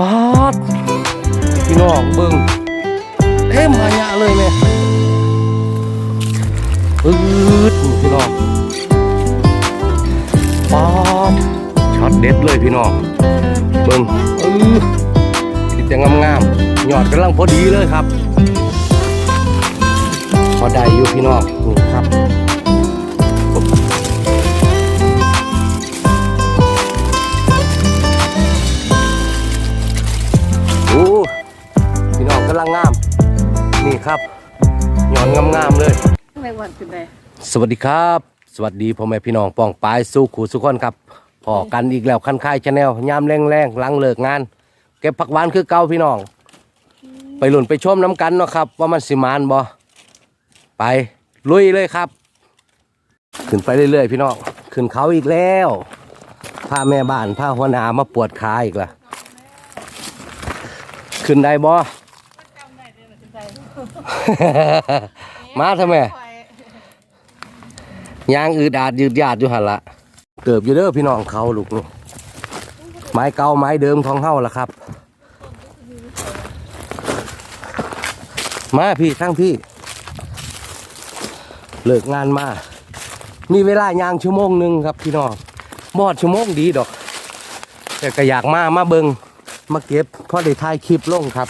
ปาดพี่น้องเบิ่งเต็มหายะเลยแม่อืดพี่น้องปาดช็อตเด็ดเลยพี่น้องเบิ่งเออที่จะงามๆยอดกำลังพอดีเลยครับ พอได้อยู่พี่น้องนี่ครับ ครับหย่อนงามๆเลย ไม่วันขึ้นเลยสวัสดีครับ สวัสดีพ่อแม่พี่น้องป้องปายสู้ขู่สุขคนครับพอกันอีกแล้วคันค่ายชาแนลยามแรงๆหลังเลิกงาน เก็บผักหวานคือเก่าพี่น้อง ไปหลุนไปชมน้ำกันเนาะครับ ว่ามันสิมานบ่ไปลุยเลยครับ ขึ้นไปเรื่อยๆ พี่น้องขึ้นเขาอีกแล้วพาแม่บ้านพาหัวหน้ามาปวดขาอีกละขึ้นได้บ่ มาทำไมยางอืดอาดยืดยาดอยู่หันละเติบอยู่เด้อพี่น้องเขาลูกนี่ไม้เก่าไม้เดิมของเฮาละครับ มาพี่ทั้งพี่ เลิกงานมา มีเวลายางชั่วโมงหนึ่งครับพี่น้องมอดชั่วโมงดีดอก แต่ก็อยากมามาเบิงมาเก็บเพราะได้ถ่ายคลิปลงครับ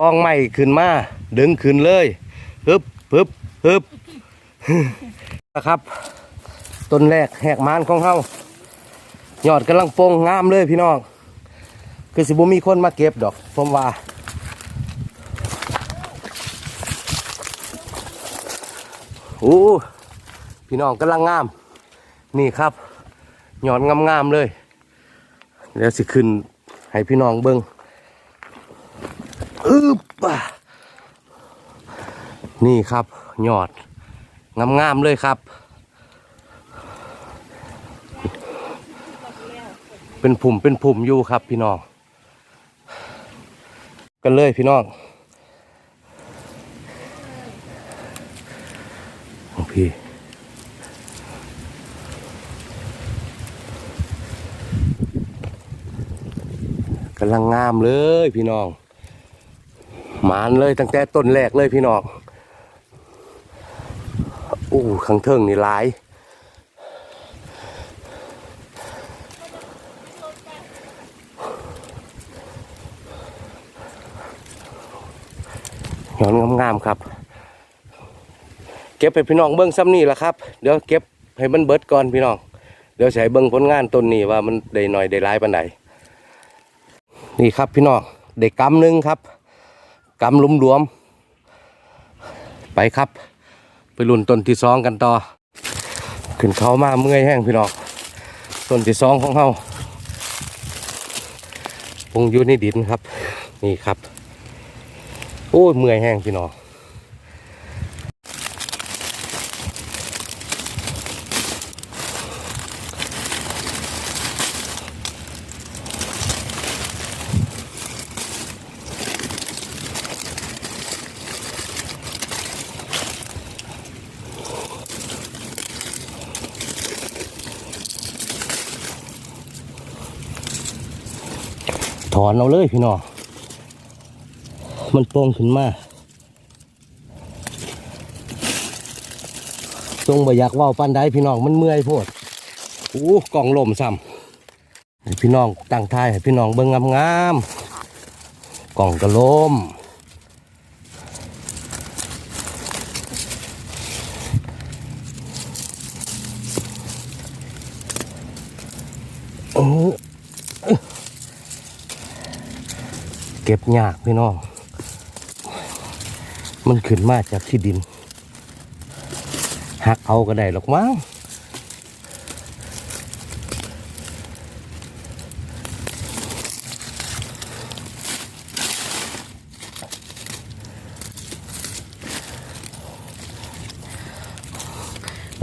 อองใหม่ขึ้นมา ดึงขึ้นเลยฮึบฮึบฮึบนะครับ ต้นแรกแหกมานของเฮาหยอดกำลังโปงงามเลยพี่น้อง คือสิบุมีคนมาเก็บดอกผมว่าโอ้พี่น้องกำลังงาม นี่ครับหยอดงามๆเลย เดี๋ยวสิขึ้นให้พี่น้องเบิ้ง อึบนี่ครับหยอดงามๆเลยครับ เป็นผุ่มเป็นผุ่มอยู่ครับพี่น้อง กันเลยพี่น้องโอ้พี่กำลังงามเลยพี่น้อง มานเลยตั้งแต่ต้นแรกเลยพี่น้องอู้ข้างเทิงนี่หลายหย้อนงามๆครับ เก็บให้พี่น้องเบิ้งซ้ำนี่แหละครับ เดี๋ยวเก็บให้มันเบิดก่อนพี่น้อง เดี๋ยวใช้เบิ้งผลงานต้นนี้ว่ามันได้หน่อยได้หลายปานใดนี่ครับพี่น้องเด็กกำหนึ่งครับ กำลุมรวม ไปครับ ไปลุ่นต้นที่สองกันต่อ ขึ้นเขามาเมื่อยแห้งพี่น้องต้นที่สองของเขาปงอยู่ในดินครับ นี่ครับ โอ้ยเมื่อยแห้งพี่น้อง อนเอาเลยพี่น้อง มันโป่งขึ้นมาทรงบอยากว่าวปันใดพี่น้องมันเมื่อยโพดโอ้กล่องลมซ้ำพี่น้องตั้งทายให้พี่น้องเบิ่งงามๆกล่องกระลมโอ้ เก็บยากพี่น้อง มันขึ้นมาจากที่ดิน หักเอาก็ได้หรอกมั้ง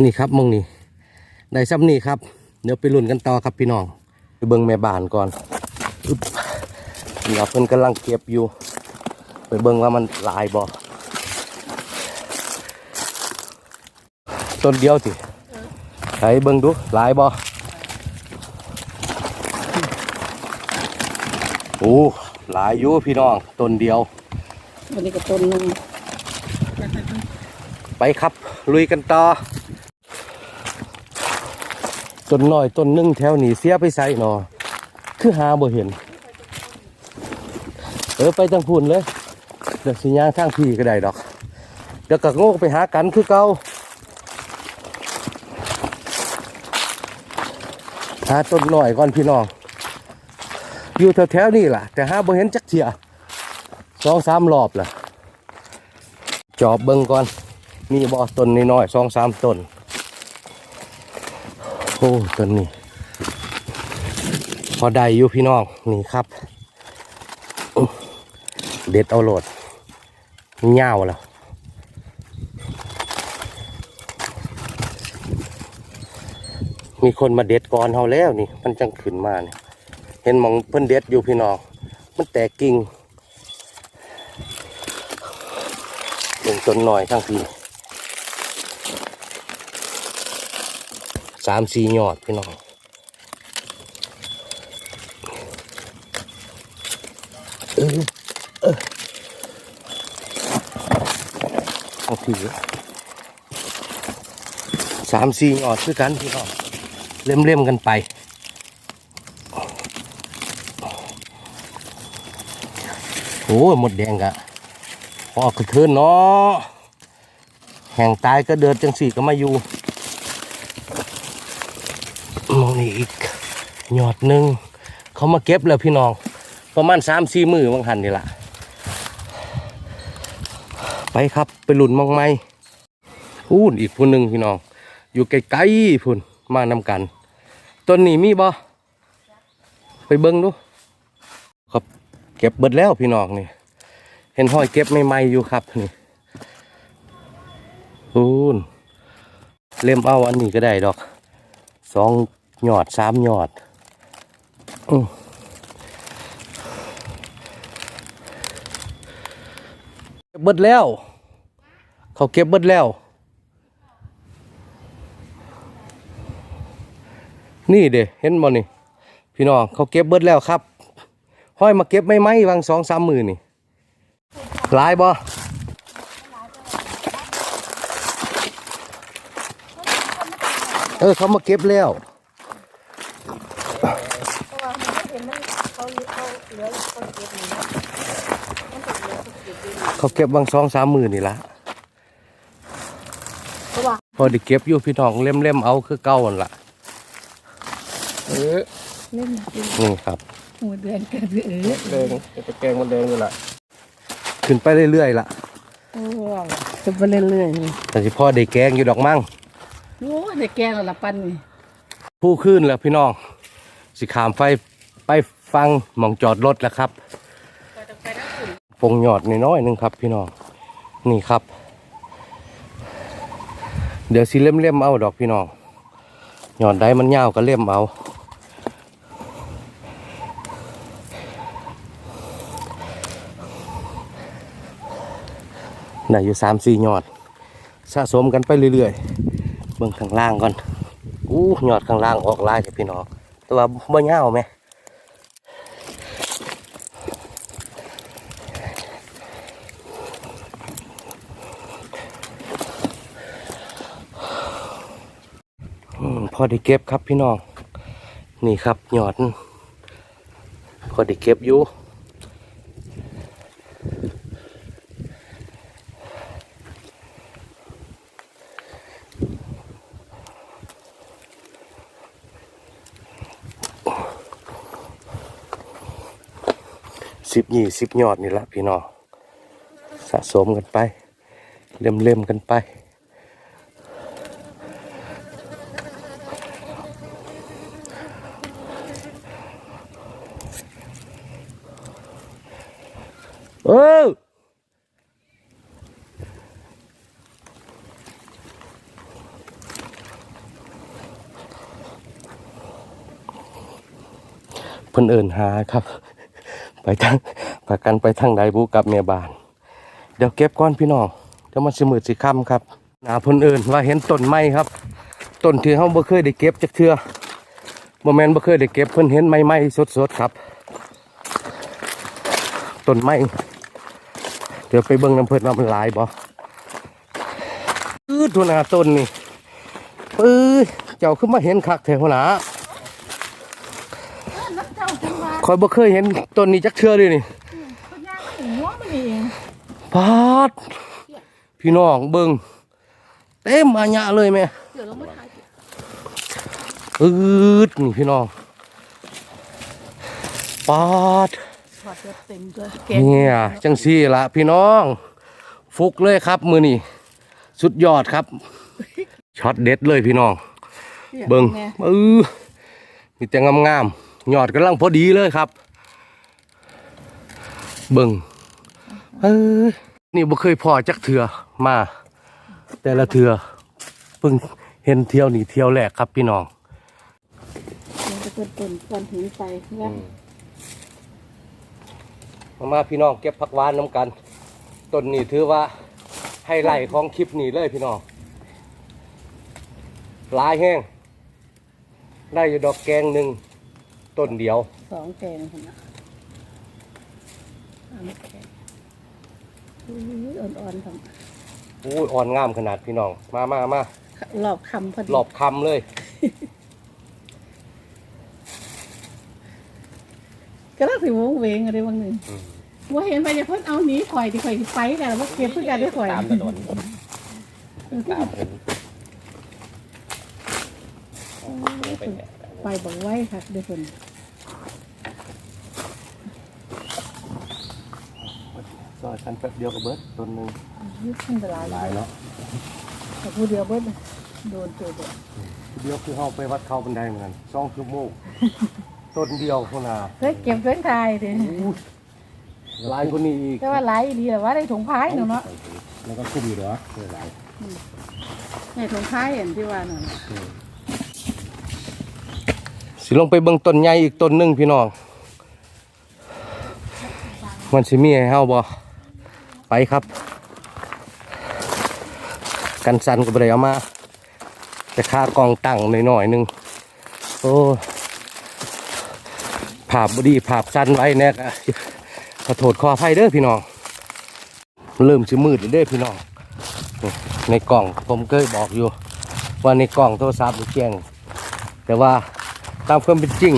นี่ครับมองนี่ได้ซ้ำนี่ครับ เดี๋ยวไปลุ้นกันต่อครับพี่น้อง ไปเบิ่งแม่บ้านก่อนอึ๊บ นี่ครับเพิ่นกำลังเก็บอยู่ ไปเบิ่งว่ามันหลายบ่ต้นเดียวสิใช้เบิ่งดูหลายบ่โอ้หลายอยู่พี่น้องต้นเดียววันนี้ก็ต้นหนึงไปครับลุยกันต่อต้นน้อยต้นหนึงแถวนี้เสียไปใส่หนอคือหาบ่เห็นเออไปทางพูนเลยเดี๋ยวสิย่างทางพี่ก็ได้ดอก เดี๋ยวก็โงกไปหากันคือเก่าหาต้นหน่อยก่อนพี่น้อง อยู่แถวๆนี่ล่ะแต่หาบ่เห็นจักเทียสองสามรอบล่ะ จอบเบิ่งก่อน มีบ่อต้นน้อยๆสองสามต้นโอ้ต้นนี้ พอได้อยู่พี่น้องนี่ครับ เด็ดเอาโหลดเงาแล้วมีคนมาเด็ดก่อนเฮาแล้วนี่ มันจังขึ้นมาเนี่ยเห็นมองเพิ่นเด็ดอยู่พี่น้อง มันแตกกิ่งลงต้นหน่อยทั้งพี่สามสี่ยอดพี่น้อง เออเออ เอสามสี่ยอดคือกันพี่น้องเล่มเล่มกันไป โอ้หมดแดงกะพอกระเทือนเนาะแห่งตายก็เดินจังสี่ก็มาอยู่มองนี่อีกหยอดหนึ่งเขามาเก็บแล้วพี่น้อง ประมาณสามสี่มือบางหันนี่แหละ ไปครับไปหลุนมองไหมพูนอีกพูนหนึ่งพี่น้อง อยู่ไกลๆพูนมานำกันต้นนี้มีบ่ไปเบิ้งดูครับเก็บเบิดแล้วพี่น้องนี่ เห็นห้อยเก็บใหม่ๆอยู่ครับนี่พูนเล่มเอาอันนี้ก็ได้ดอกสองหยอดสามหยอดอือ เบเบิดแล้ว เขาเก็บเบิดแล้ว นี่เด้เห็นบ่นี่ พี่น้องเขาเก็บเบิดแล้วครับ ห้อยมาเก็บไม่ไหมวางสองสามมือนี่หลายบ่เออเขามาเก็บแล้ว เหลือคนเก็บอยู่นี่เขาเก็บวางสองสามมือนี่ละเพราะว่าพอได้เก็บอยู่พี่น้องเล่มเล่มๆเอาคือเก่านั่นละเออเล่นกินนี่ครับหัวเดือนกันเออแดงจะแกงมันแดงนี่ละขึ้นไปเรื่อยๆละโอ้จะไปเรื่อยๆนี่แต่ที่พ่อได้แกงอยู่ดอกมั่งโอ้ในแกงละปันนี่ผู้ขึ้นแล้วพี่น้อง สิขามไฟไปฟังหมองจอดรถแล้วครับ ปงหยอดน้อยๆหนึงครับ พี่น้องนี่ครับ เดี๋ยวสิเล่มเล่มๆเอาดอกพี่น้องหยอดได้มันยาวก็เล่มเอาได้อยู่สามสี่หยอด สะสมกันไปเรื่อยๆเบิ่งข้างล่างก่อนอู้หยอดข้างล่างออกลายกับพี่น้องแต่ว่าบ่ยาวไหม อืมพอได้เก็บครับพี่น้อง นี่ครับหยอดพอได้เก็บอยู่สิบยี่สิบยอดนี่ละพี่น้องสะสมกันไป เล่มเล่มๆกันไป เออ เพิ่นเอินหาครับ ไปทางพากันไปทางใดบุกับเมียบาน เดี๋ยวเก็บก้อนพี่น้องเดี๋ยวมันสิมืดสิค่ำครับหนาเพิ่นเอินว่าเห็นต้นไม้ครับต้นที่เฮาบ่เคยได้เก็บจักเทื่อบ่แมนบ่เคยได้เก็บเพิ่นเห็นไม้ๆสดๆครับต้นไม้เดี๋ยวไปเบิ่งน้ำเพิ่นว่ามันหลายบ่ปื้ดทุนาต้นนี่ปื้ดเจ้าขึ้นมาเห็นคักแถวหนา นักเจ้าจังหวะคอยบ่เคยเห็นต้นนี้จักเทื่อเลยนี่พญาหัวมันเองพาดพี่น้องเบิ่งเต็มอาญะเลยแม่เดี๋ยวเรามาถ่ายอืดนี่พี่น้องปาดถอดเสื้อเต็มตัวแกเนี่ยจังซี่ละพี่น้อง ฟุกเลยครับมือนี่สุดยอดครับช็อตเด็ดเลยพี่น้อง เบิ่งแน่เออมีแต่งามๆ ยอดกำลังพอดีเลยครับ เบิ่งเออนี่บ่เคยพอจักเถื่อมา แต่ละเถื่อเพิ่งเห็นเที่ยวนี่เที่ยวแรกครับพี่น้องเดี๋ยวจะเปิดต้นก้อนหินไปนะมามาพี่น้องเก็บผักหวานน้ำกันต้นนี้ถือว่าไฮไลท์ของคลิปนี้เลยพี่น้องหลายแห้ง ได้อยู่ดอกแกงหนึ่ง ต้นเดียว สองแกงคนนะอันนี้แกงอุ้ยอ่อนๆทอู้ยอ่อนงามขนาดพี่น้อง มามามาำรอบคำพอดีหลอบคำเลย ก็ต้องถือวงเวงอะไรบางหนึ่งว่าเห็นไปจะเพิ่นเอาหนีข่อยที่ข่อยสิไปกันแล้วว่าเก็บเพื่อการได้ข่อยตามถนนตามเห็นไปเนี่ยไปบอกไว้ค่ะเดี๋ยวคน ซอยกันแป๊บเดียวกับเบิร์ดต้นหนึ่งยุบขึ้นตลาดหลายเนาะแต่ผู้เดียวเบิ้ลโดนตัวเดียวเดียวคือเข้าไปวัดเข้าบันไดเหมือนกันสองชั่วโมงต้นเดียวคนน่ะเฮ้ยเก็บเพื่อนทายเด้อู้ยหลายคนนี้อีกแต่ว่าหลายดีแต่ว่าได้ถุงพายหนูเนาะแล้วก็คุ้มอยู่เหรอเออหลายในถุงพายเห็นที่ว่าหนูสิลงไปเบิ่งต้นใหญ่อีกต้นหนึ่งพี่น้อง มันสิมีให้เฮาบ่ ไปครับ กันสันก็บ่ได้เอามาแต่ค่ากองตั้งหน่อยๆหนึงโอ้ภาพบดีภาพสั้นไว้แน่ก็ขอโทษขออภัยเด้อพี่น้อง เริ่มสิมืดแล้วเด้อพี่น้อง ในกล่องผมเคยบอกอยู่ ว่าในกล่องโทรศัพท์มันแจ้งแต่ว่าตามความเป็นจริง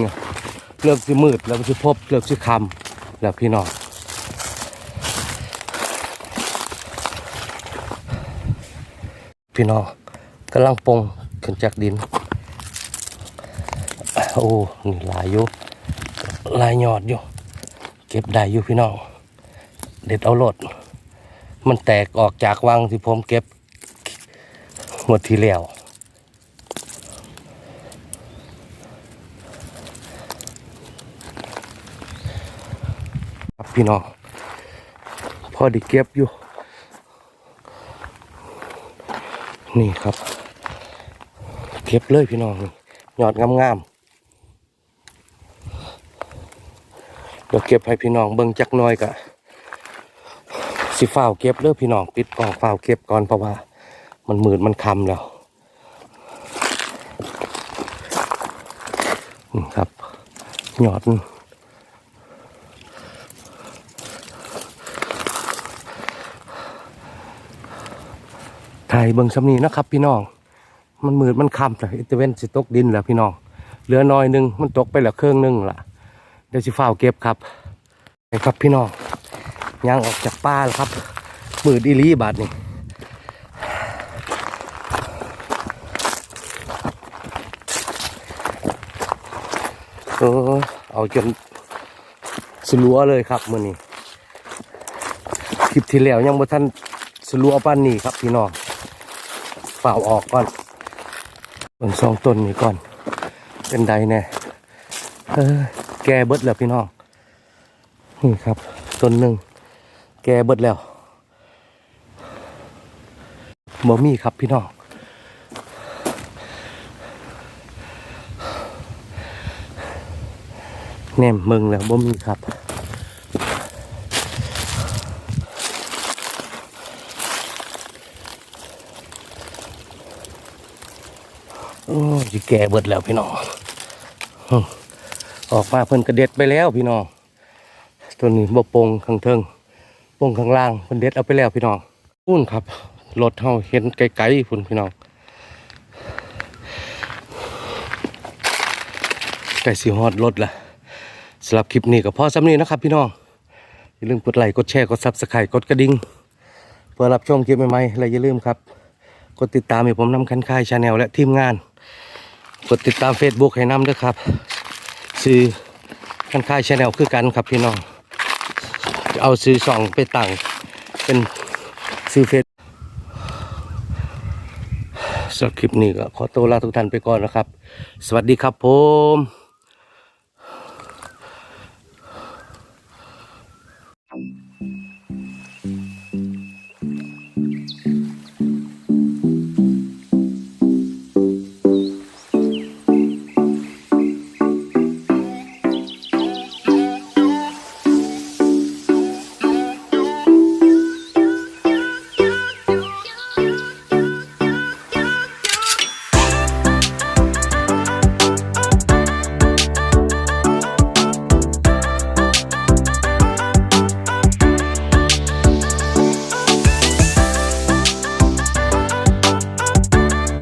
เริ่มสิมืดแล้วสิพบเริ่มสิคำแล้วพี่น้อง พี่น้องกำลังปงขึ้นจากดิน โอ้นี่หลายอยู่หลายยอดอยู่ เก็บได้อยู่พี่น้องเด็ดเอารถมันแตกออกจากวังที่ผมเก็บหมดทีแล้วครับพี่น้องพอไดีเก็บอยู่ นี่ครับ เก็บเลยพี่น้องนี่ยอดงามๆเดี๋ยวเก็บให้พี่น้องเบิ่งจักน้อยกะสิฝ้าวเก็บเด้อพี่น้องปิดกองฝ้าวเก็บก่อนเพราะว่า มันมืดมันคำแล้วครับยอด ถ่ายเบิ่งสำนีนะครับ พี่น้อง มันมืดมันค่ำแต่อิตาเวนสิตกดินแล้วพี่น้อง เหลือน้อยหนึงมันตกไปแล้วเครื่องหนึงล่ะ เดี๋ยวสิฝ้าวเก็บครับนี่ครับพี่น้องย่างออกจากป่าแล้วครับ มืดอีลีบาดนี่โอ้เอาจนสลัวเลยครับมือนี้คลิปที่แล้วยังบ่ทันสลัวปานนี้ครับพี่น้อง เปล่าออกก่อนเบิ่งสองต้นนี้ก่อน เป็นใดแน่เออแกเบิดแล้วพี่น้อง นี่ครับต้นหนึ่ง แกเบิดแล้วบ่มีครับพี่น้องแนมเมืองแล้วบ่มีครับ โอ้ยสิแก่เบิดแล้วพี่น้องออกมาเพิ่นกระเด็ดไปแล้วพี่น้องตัวนี้บ่ปงข้างเทิงปงข้างล่างเพิ่นเด็ดเอาไปแล้วพี่น้องพุ่นครับรถเฮาเห็นไกลๆพุ่นพี่น้องใกล้สิฮอดรถละสำหรับคลิปนี้ก็พอสำนี้นะครับ พี่น้องอย่าลืมกดไลค์กดแชร์กด Subscribe กดกระดิ่งเพื่อรับชมคลิปใหม่ๆและอย่าลืมครับ กดติดตามให้ผมนำคันค่ายชาแนลและทีมงาน ดติดตาม Facebook ให้นำด้วยครับซื้อคันค่ายชาแนลคือกันครับพี่น้องเอาซื้อสองไปตั้งเป็นซื้อเฟซสำหรับคลิปนี้ก็ขอตัวลาทุกท่านไปก่อนนะครับ สวัสดีครับผม